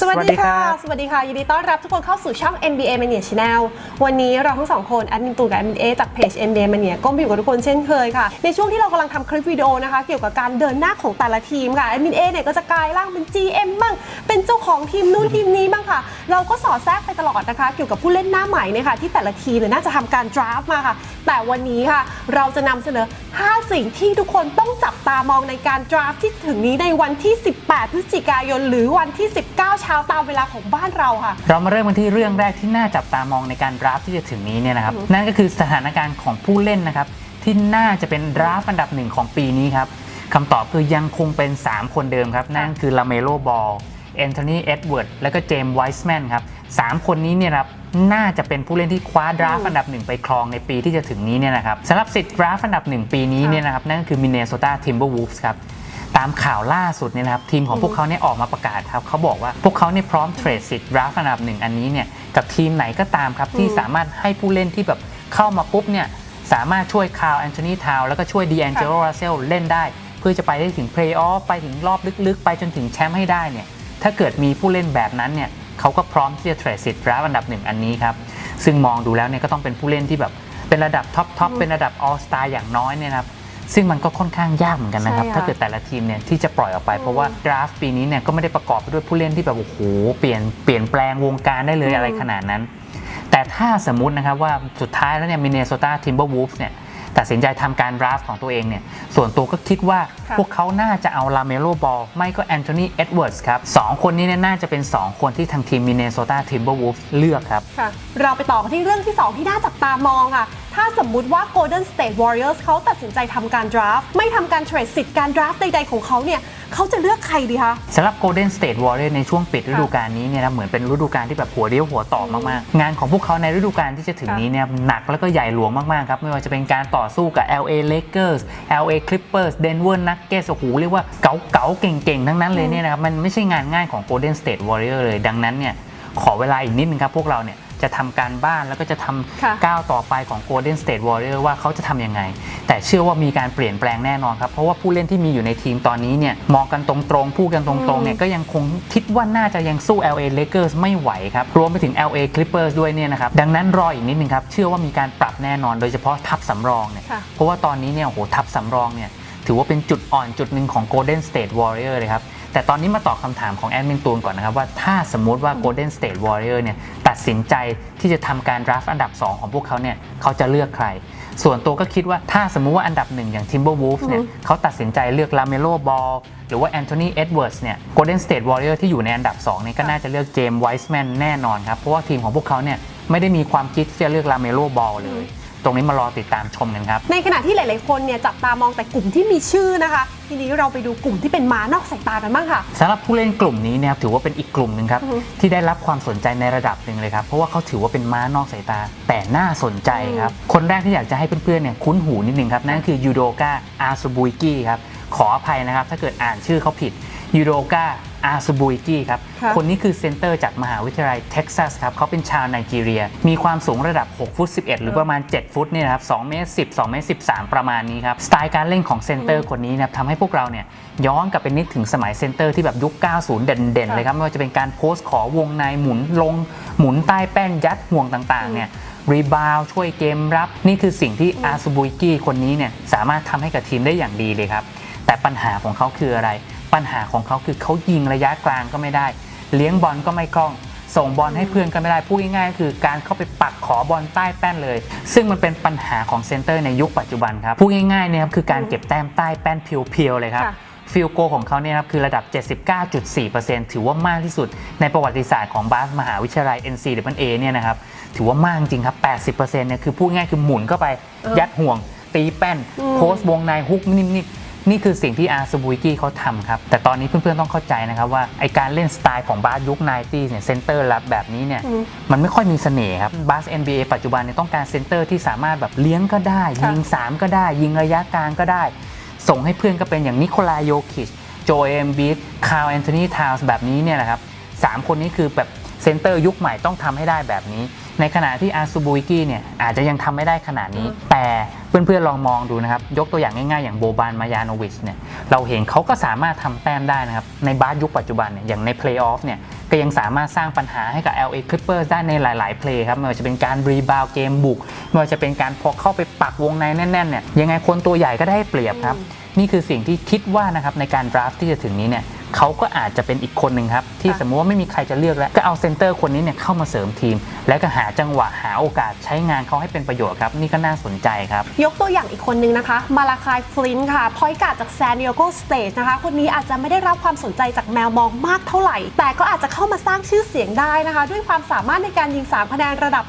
สวัสดีค่ะ สวัสดีค่ะ ยินดีต้อนรับทุกคนเข้าสู่ช่อง NBA Mania Channel วันนี้เราทั้งสองคนแอดมินตูกับแอดมินเอจากเพจ NBA Mania ก็มาอยู่กับทุกคนเช่นเคยค่ะ ในช่วงที่เรากำลังทำคลิปวิดีโอนะคะ เกี่ยวกับการเดินหน้าของแต่ละทีมค่ะแอดมินเอเนี่ยก็จะกลายร่างเป็น GM บ้าง เป็นเจ้าของทีมนู้นทีมนี้บ้างค่ะ เราก็สอดแทรกไปตลอดนะคะ เกี่ยวกับผู้เล่นหน้าใหม่เนี่ยค่ะที่แต่ละทีมเนี่ยน่าจะทำการ draft มาค่ะ แต่วันนี้ค่ะ เราจะนำเสนอ 5 สิ่งที่ทุกคนต้องจับตามองในการ draft ที่ถึงนี้ในวันที่ 18 พฤศจิกายน หรือวันที่ 19เช้าตามเวลาของบ้านเราค่ะ เรามาเริ่มกันที่เรื่องแรกที่น่าจับตามองในการดราฟที่จะถึงนี้เนี่ยนะครับ นั่นก็คือสถานการณ์ของผู้เล่นนะครับ ที่น่าจะเป็นดราฟอันดับหนึ่งของปีนี้ครับคำตอบคือยังคงเป็น 3 คนเดิมครับ นั่นคือลาเมโลบอลแอนโทนีเอ็ดเวิร์ดและก็เจมส์ไวส์แมนครับสามคนนี้เนี่ยครับน่าจะเป็นผู้เล่นที่คว้าดราฟอันดับหนึ่งไปครองในปีที่จะถึงนี้เนี่ยนะครับสำหรับสิทธิ์ดราฟอันดับหนึ่งปีนี้เนี่ยนะครับนั่นก็คือมินเนโซตาทิมเบอร์วูฟส์ครับ ตามข่าวล่าสุดเนี่ยนะครับทีมของพวกเขาเนี่ยออกมาประกาศครับเขาบอกว่าพวกเขาเนี่ยพร้อมเทรดสิทธิ์ดราฟอันดับหนึ่งอันนี้เนี่ยกับทีมไหนก็ตามครับที่สามารถให้ผู้เล่นที่แบบเข้ามาปุ๊บเนี่ยสามารถช่วยคาร์ลแอนโทนีทาวแล้วก็ช่วยดีแองเจโลราเซลเล่นได้ เพื่อจะไปได้ถึงเพลย์ออฟไปถึงรอบลึกๆ ไปจนถึงแชมป์ให้ได้เนี่ยถ้าเกิดมีผู้เล่นแบบนั้นเนี่ยเขาก็พร้อมที่จะเทรดสิทธิ์ดราฟอันดับหนึ่งอันนี้ครับซึ่งมองดูแล้วเนี่ยก็ต้องเป็นผู้เล่นที่แบบเป็นระดับท็อปทอปเป็นระดับออสตาอย่างน้อยเนี่ยนะครับ ซึ่งมันก็ค่อนข้างยากเหมือนกันนะครับ ใช่ค่ะถ้าเกิดแต่ละทีมเนี่ยที่จะปล่อยออกไป เพราะว่าดราฟต์ปีนี้เนี่ยก็ไม่ได้ประกอบไปด้วยผู้เล่นที่แบบโอ้โหเปลี่ยนเปลี่ยนแปลงวงการได้เลยอืมอะไรขนาดนั้น แต่ถ้าสมมุตินะครับว่าสุดท้ายแล้วเนี่ยมินเนโซตาทิมเบอร์วูฟส์เนี่ยตัดสินใจทำการดราฟต์ของตัวเองเนี่ยส่วนตัวก็คิดว่าค่ะ พวกเขาน่าจะเอาลาเมโลบอลไม่ก็แอนโทนีเอ็ดเวิร์ดส์ครับสองคนนี้เนี่ยน่าจะเป็น2คนที่ทางทีมมินเนโซตาทิมเบอร์วูฟส์เลือกครับ ค่ะเราไปต่อกันที่เรื่องที่ 2 ที่น่าจับตามองค่ะ ถ้าสมมุติว่า Golden State Warriors เขาตัดสินใจทำการ draft ไม่ทำการเทรดสิทธิ์การ draft ใดๆของเขาเนี่ยเขาจะเลือกใครดีคะสำหรับ Golden State Warriors ในช่วงปิดฤดูกาลนี้เนี่ยนะเหมือนเป็นฤดูกาลที่แบบหัวเรียวหัวต่อมากๆ งานของพวกเขาในฤดูกาลที่จะถึงนี้เนี่ยหนักแล้วก็ใหญ่หลวงมากๆครับไม่ว่าจะเป็นการต่อสู้กับ LA Lakers LA Clippers Denver Nuggets โอ้โหเรียกว่าเก๋าๆเก่งๆ ทั้งนั้นเลยเนี่ยนะครับมันไม่ใช่งานง่ายของ Golden State Warriors เลยดังนั้นเนี่ยขอเวลาอีกนิดนึงครับพวกเราเนี่ย จะทำการบ้านแล้วก็จะทำค่ะก้าวต่อไปของ Golden State Warriors ว่าเขาจะทำยังไง แต่เชื่อว่ามีการเปลี่ยนแปลงแน่นอนครับ เพราะว่าผู้เล่นที่มีอยู่ในทีมตอนนี้เนี่ยมองกันตรงๆพูดกันตรงๆเนี่ยก็ยังคงคิดว่าน่าจะยังสู้ LA Lakers ไม่ไหวครับ รวมไปถึง LA Clippers ด้วยเนี่ยนะครับ ดังนั้นรออีกนิดนึงครับ เชื่อว่ามีการปรับแน่นอนโดยเฉพาะทัพสำรองเนี่ย ค่ะ เพราะว่าตอนนี้เนี่ยโอ้โหทัพสำรองเนี่ยถือว่าเป็นจุดอ่อนจุดหนึ่งของ Golden State Warrior เลยครับ แต่ตอนนี้มาตอบคำถามของแอดมินตูนก่อนนะครับ ว่าถ้าสมมุติว่า Golden State Warrior เนี่ยตัดสินใจที่จะทำการ draft อันดับ 2 ของพวกเขาเนี่ยเขาจะเลือกใคร ส่วนตัวก็คิดว่าถ้าสมมุติว่าอันดับหนึ่งอย่าง Timberwolves เนี่ยเขาตัดสินใจเลือก LaMelo Ball หรือว่า Anthony Edwards เนี่ย Golden State Warrior ที่อยู่ในอันดับ2เนี่ยก็น่าจะเลือกเจมส์ไวส์แมนแน่นอนครับ เพราะว่าทีมของพวกเขาเนี่ยไม่ได้มีความคิดที่จะเลือก LaMelo Ball เลย ตรงนี้มารอติดตามชมกันครับ ในขณะที่หลาย ๆ คนเนี่ยจับตามองแต่กลุ่มที่มีชื่อนะคะ ทีนี้เราไปดูกลุ่มที่เป็นม้านอกสายตากันบ้างค่ะ สำหรับผู้เล่นกลุ่มนี้เนี่ยถือว่าเป็นอีกกลุ่มหนึ่งครับ อือฮึที่ได้รับความสนใจในระดับหนึ่งเลยครับ เพราะว่าเขาถือว่าเป็นม้านอกสายตา แต่น่าสนใจครับ คนแรกที่อยากจะให้เพื่อน ๆ เนี่ยคุ้นหูนิดนึงครับ นั่นคือยูโดกาอาซูบุยกี้ครับ ขออภัยนะครับ ถ้าเกิดอ่านชื่อเขาผิดยูโดกา อาซูบุยกี้ครับค่ะคนนี้คือเซนเตอร์จากมหาวิทยาลัยเท็กซัสครับเขาเป็นชาวไนจีเรีย มีความสูงระดับ 6 ฟุต 11 หรือประมาณ 7 ฟุตเนี่ยนะครับ2เมตร10 2เมตร13 ประมาณนี้ครับ สไตล์การเล่นของเซนเตอร์คนนี้นะครับทำให้พวกเราเนี่ยย้อนกลับไปนึกถึงสมัยเซนเตอร์ที่แบบยุค 90 เด่นๆ เลยครับ ไม่ว่าจะเป็นการโพสต์ขอวงในหมุนลง หมุนใต้แป้นยัดห่วงต่างๆเนี่ยรีบาวช่วยเกมรับ นี่คือสิ่งที่อาซูบุยกี้คนนี้เนี่ยสามารถทำให้กับทีมได้อย่างดีเลยครับแต่ปัญหาของเขาคืออะไร ปัญหาของเขาคือเขายิงระยะกลางก็ไม่ได้ เลี้ยงบอลก็ไม่คล่อง ส่งบอลให้เพื่อนก็ไม่ได้พูดง่ายๆก็คือการเข้าไปปักขอบอลใต้แป้นเลย ซึ่งมันเป็นปัญหาของเซนเตอร์ในยุคปัจจุบันครับพูดง่ายๆเนี่ยครับคือการเก็บแต้มใต้แป้นเพียวๆเลยครับค่ะฟิลโกของเขาเนี่ยครับคือระดับ 79.4%ถือว่ามากที่สุดในประวัติศาสตร์ของบาสมหาวิทยาลัย NCAA เนี่ยนะครับถือว่ามากจริงครับ 80%เนี่ยคือพูดง่ายคือหมุนเข้าไปเออยัดห่วง ตีแป้นอืมโพสต์วงในฮุกนิ่มๆ นี่คือสิ่งที่อาร์ซูบุยกี้เขาทำครับ แต่ตอนนี้เพื่อนๆต้องเข้าใจนะครับว่าไอการเล่นสไตล์ของบาสยุค 90เนี่ยเซนเตอร์รับแบบนี้เนี่ยอืมมันไม่ค่อยมีเสน่ห์ครับบาส NBA ปัจจุบันเนี่ยต้องการเซนเตอร์ที่สามารถแบบเลี้ยงก็ได้ค่ะยิง 3 ก็ได้ ยิงระยะกลางก็ได้ ส่งให้เพื่อนก็เป็นอย่างนิโคลายโยคิชโจเอมบีคาร์แอนโทนีทาวส์แบบนี้เนี่ยนะครับสามคนนี้คือแบบ เซนเตอร์ยุคใหม่ต้องทำให้ได้แบบนี้ ในขณะที่อาซูบุยกี้เนี่ยอาจจะยังทำไม่ได้ขนาดนี้ แต่เพื่อนๆลองมองดูนะครับ ยกตัวอย่างง่ายๆ อย่างโบบานมายาโนวิชเนี่ยเราเห็นเขาก็สามารถทำแต้มได้นะครับ ในบาสยุคปัจจุบันเนี่ยอย่างในเพลย์ออฟเนี่ยก็ยังสามารถสร้างปัญหาให้กับ LA Clippers ได้ในหลาย ๆ เพลย์ครับไม่ว่าจะเป็นการรีบาวเกมบุกไม่ว่าจะเป็นการพอเข้าไปปักวงในแน่นๆเนี่ยยังไงคนตัวใหญ่ก็ได้เปรียบครับนี่คือสิ่งที่คิดว่านะครับในการดราฟที่จะถึงนี้เนี่ย เขาก็อาจจะเป็นอีกคนหนึ่งครับ ที่ค่ะสมมติว่าไม่มีใครจะเลือกแล้ว ก็เอาเซนเตอร์คนนี้เนี่ยเข้ามาเสริมทีม แล้วก็หาจังหวะหาโอกาสใช้งานเขาให้เป็นประโยชน์ครับ นี่ก็น่าสนใจครับ ยกตัวอย่างอีกคนนึงนะคะ มาลาคายฟลินต์ค่ะพอยการ์ดจากแซนดิเอโกสเตทนะคะ คนนี้อาจจะไม่ได้รับความสนใจจากแมวมองมากเท่าไหร่ แต่ก็อาจจะเข้ามาสร้างชื่อเสียงได้นะคะ ด้วยความสามารถในการยิง3คะแนนระดับ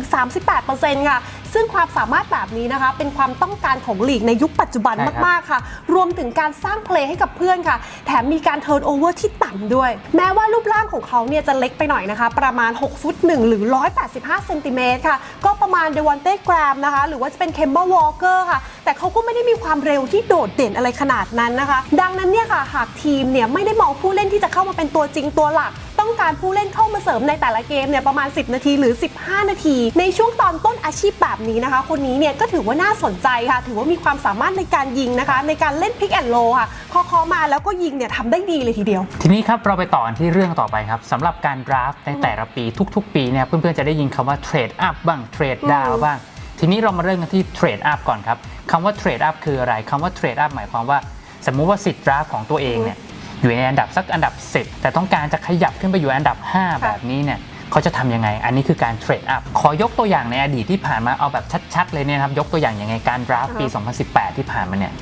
37-38%ค่ะ ซึ่งความสามารถแบบนี้นะคะ เป็นความต้องการของลีกในยุคปัจจุบันใช่ครับ มากๆค่ะ รวมถึงการสร้างเพลย์ให้กับเพื่อนค่ะ แถมมีการเทิร์นโอเวอร์ที่ต่ำด้วย แม้ว่ารูปร่างของเขาเนี่ยจะเล็กไปหน่อยนะคะ ประมาณ 6 ฟุต 1 หรือ 185เซนติเมตรค่ะ ก็ประมาณเดวอนเต้แกรมนะคะ หรือว่าจะเป็นเคมเบอร์วอลเกอร์ค่ะ แต่เขาก็ไม่ได้มีความเร็วที่โดดเด่นอะไรขนาดนั้นนะคะ ดังนั้นเนี่ยค่ะ หากทีมเนี่ยไม่ได้มองผู้เล่นที่จะเข้ามาเป็นตัวจริงตัวหลัก ต้องการผู้เล่นเข้ามาเสริมในแต่ละเกมเนี่ยประมาณ 10 นาทีหรือ 15 นาที ในช่วงตอนต้นอาชีพแบบนี้นะคะ คนนี้เนี่ยก็ถือว่าน่าสนใจค่ะ ถือว่ามีความสามารถในการยิงนะคะ ในการเล่นพิกแอนโลค่ะพอเคอมาแล้วก็ยิงเนี่ยทำได้ดีเลยทีเดียว ทีนี้ครับเราไปต่อกันที่เรื่องต่อไปครับสำหรับการดราฟในแต่ละปีทุก ๆ ปีเนี่ยเพื่อนๆจะได้ยินคำว่าเทรดอัพบ้างเทรดดาวบ้างทีนี้เรามาเริ่มกันที่เทรดอัพก่อนครับคำว่าเทรดอัพคืออะไรคำว่าเทรดอัพหมายความว่า สมมุติว่าสิทธิ์ดราฟของตัวเองเนี่ย อยู่ในอันดับสักอันดับ 10 แต่ต้องการจะขยับขึ้นไปอยู่อันดับ 5 แบบนี้เนี่ยเขาจะทำยังไง อันนี้คือการเทรดอัพ ขอยกตัวอย่างในอดีตที่ผ่านมาเอาแบบชัดๆ เลยเนี่ยนะครับ ยกตัวอย่างอย่างไงการดราฟปี 2018 ที่ผ่านมาเนี่ย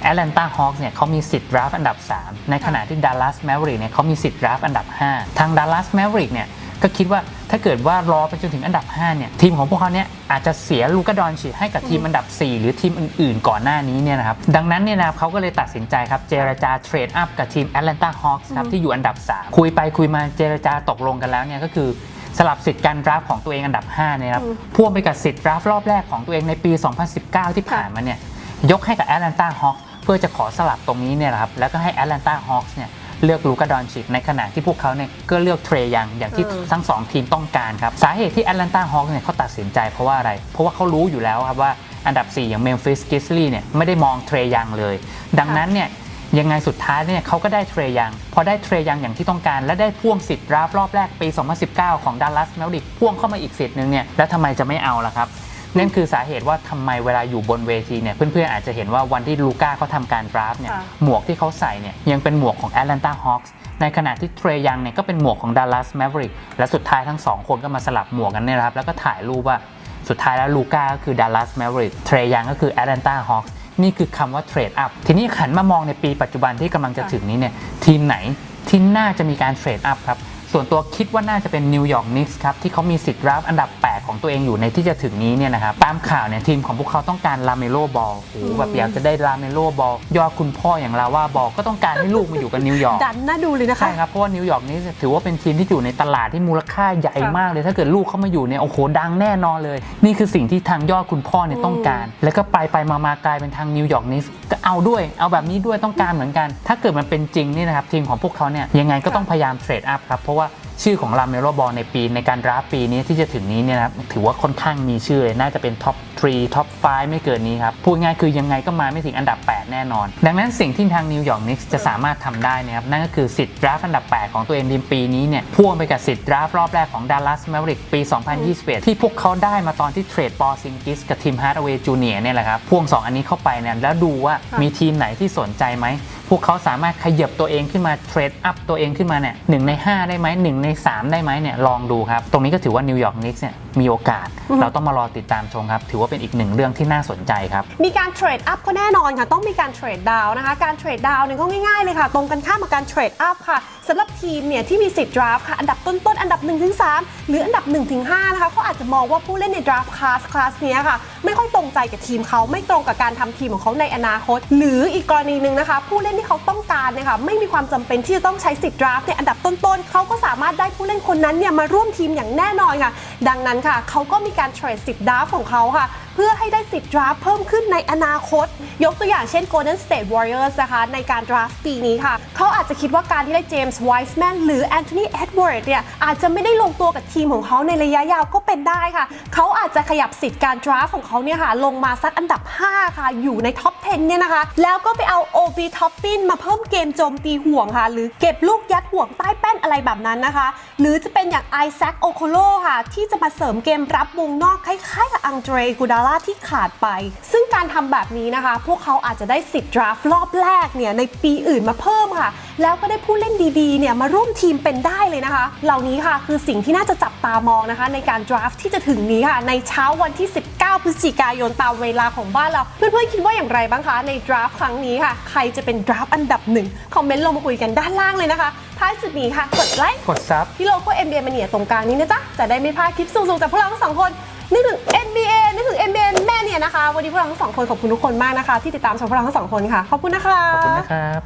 แอตแลนตาฮอคส์เนี่ยเขามีสิทธิ์ดราฟอันดับ 3 ในขณะที่ดัลลัสแมวริกเนี่ยเขามีสิทธิ์ดราฟอันดับ 5 ทางดัลลัสแมวริกเนี่ย ก็คิดว่าถ้าเกิดว่ารอไปจนถึงอันดับ 5 เนี่ย ทีมของพวกเขาเนี่ยอาจจะเสียลูกาดอนชิให้กับทีมอันดับ 4 หรือทีมอื่นๆ ก่อนหน้านี้เนี่ยนะครับ ดังนั้นเนี่ยนะครับเขาก็เลยตัดสินใจครับ เจรจาเทรดอัพกับทีมแอตแลนตาฮอคส์ครับที่อยู่อันดับ 3 คุยไปคุยมาเจรจาตกลงกันแล้วเนี่ยก็คือสลับสิทธิ์การดราฟของตัวเองอันดับ5เนี่ยครับพ่วงไปกับสิทธิ์ดราฟรอบแรกของตัวเองในปี 2019 ที่ผ่านมาเนี่ยยกให้กับแอตแลนตาฮอคเพื่อจะขอสลับตรงนี้เนี่ยแหละครับแล้วก็ให้แอตแลนตาฮอคเนี่ย เลือกลูกาดอนชิกในขณะที่พวกเขาเนี่ยก็เลือกเทรยังอย่างที่อืมทั้งสองทีมต้องการครับ สาเหตุที่แอตแลนตาฮอคเนี่ยเขาตัดสินใจเพราะว่าอะไร เพราะว่าเขารู้อยู่แล้วครับว่าอันดับ 4 อย่างเมมฟิสกิสลีเนี่ยไม่ได้มองเทรยังเลย ดังนั้นเนี่ยยังไงสุดท้ายเนี่ยเขาก็ได้เทรยัง พอได้เทรยังอย่างที่ต้องการ และได้พ่วงสิทธิ์ดราฟรอบแรกปี 2019 ของดัลลัสแมวริกพ่วงเข้ามาอีกสิทธิ์หนึ่งเนี่ยแล้วทำไมจะไม่เอาล่ะครับ นั่นคือสาเหตุว่าทำไมเวลาอยู่บนเวทีเนี่ย เพื่อนๆอาจจะเห็นว่าวันที่ลูก้าเขาทำการดราฟต์เนี่ยค่ะหมวกที่เขาใส่เนี่ยยังเป็นหมวกของ Atlanta Hawks ในขณะที่เทรยังเนี่ยก็เป็นหมวกของ Dallas Maverick และสุดท้ายทั้งสองคนก็มาสลับหมวกกันเนี่ยนะครับแล้วก็ถ่ายรูปว่าสุดท้ายแล้วลูก้าก็คือ Dallas Maverick เทรยังก็คือ Atlanta Hawks นี่คือคำว่าเทรดอัพทีนี้ขันมามองในปีปัจจุบันที่กำลังจะถึงนี้เนี่ยทีมไหนที่น่าจะมีการเทรดอัพครับ ส่วนตัวคิดว่าน่าจะเป็นนิวยอร์กนิกส์ครับที่เขามีสิทธิ์รับอันดับ 8 ของตัวเองอยู่ในที่จะถึงนี้เนี่ยนะครับตามข่าวเนี่ยทีมของพวกเขาต้องการลาเมโลบอลโอ้โหแบบอยากจะได้ลาเมโลบอลยอดคุณพ่ออย่างลาว่าบอลก็ต้องการให้ลูกมาอยู่กับนิวยอร์ก ดันน่าดูเลยนะคะ ใช่ครับเพราะว่านิวยอร์กนี้ถือว่าเป็นทีมที่อยู่ในตลาดที่มูลค่าใหญ่ค่ะมากเลย ถ้าเกิดลูกเข้ามาอยู่เนี่ยโอ้โหดังแน่นอนเลย นี่คือสิ่งที่ทางยอดคุณพ่อเนี่ยต้องการ แล้วก็ไปไปมามากลายเป็นทางนิวยอร์กนี้ก็เอาด้วยเอาแบบนี้ด้วยต้องการเหมือนกัน ถ้าเกิดมันเป็นจริงนี่นะครับทีมของพวกเขาเนี่ยยังไงก็ต้องพยายามเทรดอัพครับเพราะว่าชื่อของลาเมโลบอลในปีในการดราฟปีนี้ที่จะถึงนี้เนี่ยนะครับถือว่าค่อนข้างมีชื่อเลยน่าจะเป็นท็อป3ท็อป 5 ไม่เกินนี้ครับ พูดง่ายคือยังไงก็มาไม่ถึงอันดับ 8 แน่นอน ดังนั้นสิ่งที่ทางนิวยอร์กนิกส์จะสามารถทำได้นะครับ นั่นก็คือสิทธิ์ดราฟอันดับ 8 ของตัวเองในปีนี้เนี่ยพ่วงไปกับสิทธิ์ดราฟรอบแรกของดัลลัสแมวริกปี 2021 ที่พวกเขาได้มาตอนที่เทรดปอซิงกิสกับทีมฮาร์ดเวย์จูเนียร์เนี่ยแหละครับพ่วง 2 อันนี้เข้าไปเนี่ยแล้วดูว่ามีทีมไหนที่สนใจไหม วกเขาสามารถขยับตัวเองขึ้นมาเทรดอัพตัวเองขึ้นมาเนี่ยหนึ่งใน 5 ได้ไหมหนึ่งใน 3 ได้ไหมเนี่ยลองดูครับ ตรงนี้ก็ถือว่านิวยอร์กนิกส์เนี่ยมีโอกาส เราต้องมารอติดตามชมครับ ถือว่าเป็นอีกหนึ่งเรื่องที่น่าสนใจครับ มีการเทรดอัพก็แน่นอนค่ะ ต้องมีการเทรดดาวนะคะ การเทรดดาวเนี่ยก็ง่ายๆเลยค่ะ ตรงกันข้ามกับการเทรดอัพค่ะสำหรับทีมเนี่ยที่มีสิทธิ์ดราฟค่ะ อันดับต้นๆ อันดับ 1-3 หรืออันดับ 1-5 นะคะเขาอาจจะมองว่าผู้เล่นในดราฟคลาสคลาสเนี้ยค่ะ ไม่ค่อยตรงใจกับทีมเขาไม่ตรงกับการทำทีมของเขาในอนาคต หรืออีกกรณีหนึ่งนะคะ ผู้เล่นที่เขาต้องการเนี่ยค่ะไม่มีความจำเป็นที่จะต้องใช้สิทธิ์ดราฟในอันดับต้นๆเขาก็สามารถได้ผู้เล่นคนนั้นเนี่ยมาร่วมทีมอย่างแน่นอนค่ะ ดังนั้นค่ะ เขาก็มีการเทรดสิทธิ์ดราฟของเขาค่ะ เพื่อให้ได้สิทธิ์ดราฟเพิ่มขึ้นในอนาคต ยกตัวอย่างเช่น Golden State Warriors นะคะ ในการดราฟปีนี้ค่ะ เขาอาจจะคิดว่าการที่ได้เจมส์ไวส์แมนหรือแอนโทนีเอ็ดเวิร์ดเนี่ย อาจจะไม่ได้ลงตัวกับทีมของเขาในระยะยาวก็เป็นได้ค่ะ เขาอาจจะขยับสิทธิ์การดราฟของเขาเนี่ยค่ะลงมาสักอันดับ 5 ค่ะ อยู่ในท็อป 10 เนี่ยนะคะ แล้วก็ไปเอา OB ท็อปปินมาเพิ่มเกมโจมตีห่วงค่ะ หรือเก็บลูกยัดห่วงใต้แป้นอะไรแบบนั้นนะคะ หรือจะเป็นอย่างไอแซคโอโคโลค่ะที่จะมาเสริมเกมรับวงนอกคล้ายๆกับอังเดรกูดาล่าที่ขาดไป ซึ่งการทำแบบนี้นะคะ พวกเขาอาจจะได้สิทธิ์ดราฟรอบแรกเนี่ยในปีอื่นมาเพิ่มค่ะ แล้วก็ได้ผู้เล่นดีๆเนี่ยมาร่วมทีมเป็นได้เลยนะคะ เหล่านี้ค่ะคือสิ่งที่น่าจะจับตามองนะคะ ในการดราฟที่จะถึงนี้ค่ะ ในเช้าวันที่ 19 พฤศจิกายนตามเวลาของบ้านเรา เพื่อนๆคิดว่าอย่างไรบ้างคะในดราฟครั้งนี้ค่ะ ใครจะเป็นดราฟอันดับหนึ่งคอมเมนต์ลงมาคุยกันด้านล่างเลยนะคะท้ายสุดนี้ค่ะ กดไลค์ กดซับที่โลโก้ NBA มาเนียตรงกลางนี้นะจ๊ะ จะได้ไม่พลาดคลิปสูงๆจากพวกเราทั้งสองคนนึกถึง NBA นึกถึง NBA แม่เนี่ยนะคะ วันนี้พวกเราทั้งสองคนขอบคุณทุกคนมากนะคะ ที่ติดตามชมพวกเราทั้งสองคนค่ะ ขอบคุณนะคะ ขอบคุณนะครับ